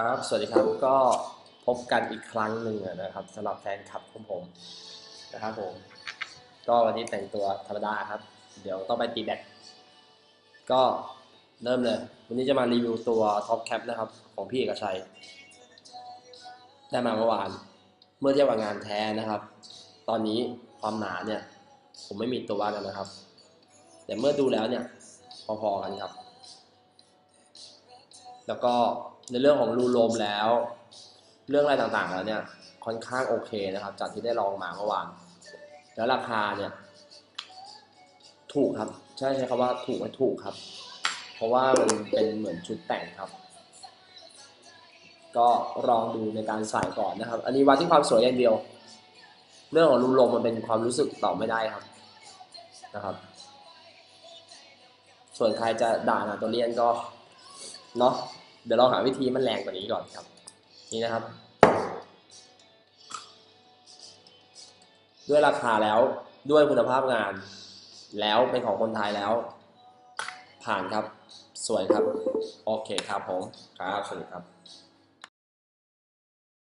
ครับ สวัสดีครับ ก็พบกันอีกครั้งหนึ่งนะครับสำหรับแฟนคลับของผมนะครับผม ก็วันนี้แต่งตัวธรรมดาครับ เดี๋ยวต้องไปตีแบตก็เริ่มเลย วันนี้จะมารีวิวตัวท็อปแคปนะครับ ของพี่เอกชัย ได้มาเมื่อวาน เมื่อเทียบกับงานแท้นะครับ ตอนนี้ความหนาเนี่ย ผมไม่มีตัววัดแล้วนะครับ แต่เมื่อดูแล้วเนี่ย พอๆกันครับ แล้วก็ในเรื่องของรูลมแล้ว เรื่องอะไรต่างๆแล้วเนี่ยค่อนข้างโอเคนะครับ จากที่ได้ลองมาเมื่อวานแล้วราคาเนี่ย ถูกครับ ใช่ใช้คำว่าถูกไหมถูกครับ เพราะว่ามันเป็นเหมือนชุดแต่งครับ ก็ลองดูในการใส่ก่อนนะครับ อันนี้วัดที่ความสวยอย่างเดียว เรื่องของรูลมมันเป็นความรู้สึกตอบไม่ได้ครับนะครับ ส่วนใครจะด่านาโตเลียนก็ เนาะเดี๋ยวเราหาวิธีมันแรงกว่านี้ก่อนครับ นี่นะครับ ด้วยราคาแล้วด้วยคุณภาพงาน แล้วเป็นของคนไทยแล้ว ผ่านครับ สวยครับ โอเคครับผม ครับสวัสดีครับ